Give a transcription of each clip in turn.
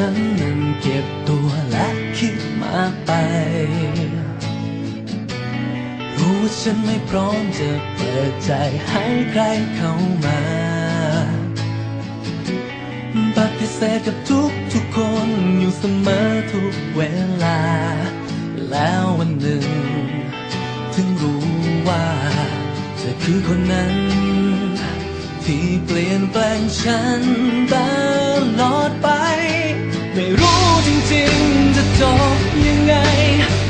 ฉันนั้นเก็บตัวและคิดมากไป รู้ว่าฉันไม่พร้อมจะเปิดใจให้ใครเข้ามาปฏิเสธกับทุกทุกคนอยู่เสมอทุกเวลา แล้ววันหนึ่ง ถึงรู้ว่า เธอคือคนนั้น ที่เปลี่ยนแปลงฉันตล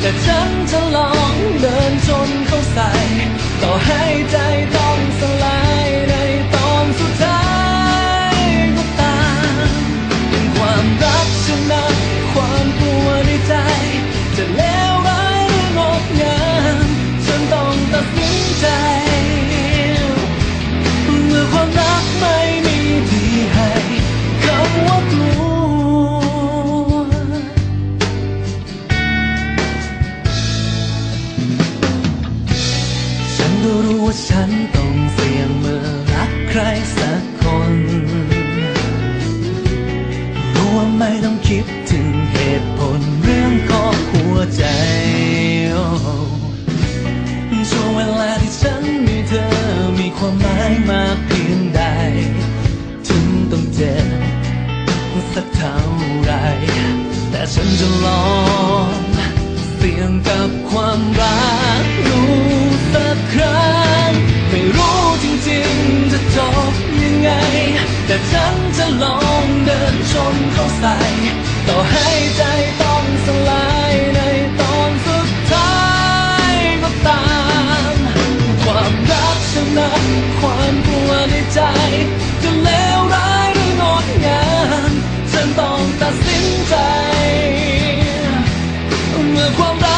แต่ฉัน ฉันต้องเสี่ยงเมื่อรักใครสักคนรู้ว่าไม่ต้องคิดถึงเหตุผลเรื่องของหัวใจ ช่วงเวลาที่ฉันมีเธอมีความหมายมากเพียงใด ถึงต้องเจ็บสักเท่าไร แต่ฉันจะลองเสี่ยงกับความรัก แต่ฉันจะลองเดินชนเข้าใส่ต่อให้ใจต้องสลายในตอนสุดท้ายก็ตาม ความรักฉันนั้นความกลัวในใจ จะเลวร้ายหรืองดงามฉันต้องตัดสินใจ เมื่อความรัก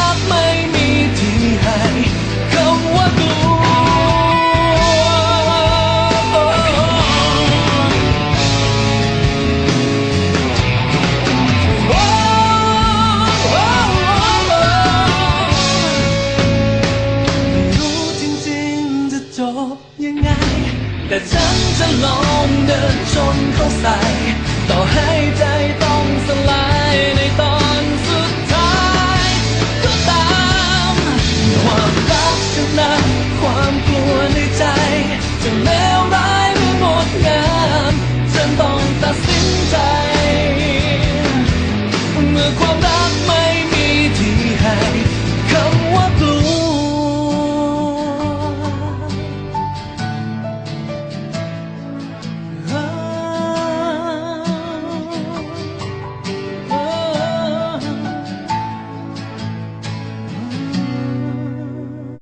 ลองเดินชนเข้าใส่ ต่อให้ใจต้องสลายในตอนสุดท้ายก็ตามความรักชนะความกลัวในใจจะแล้ว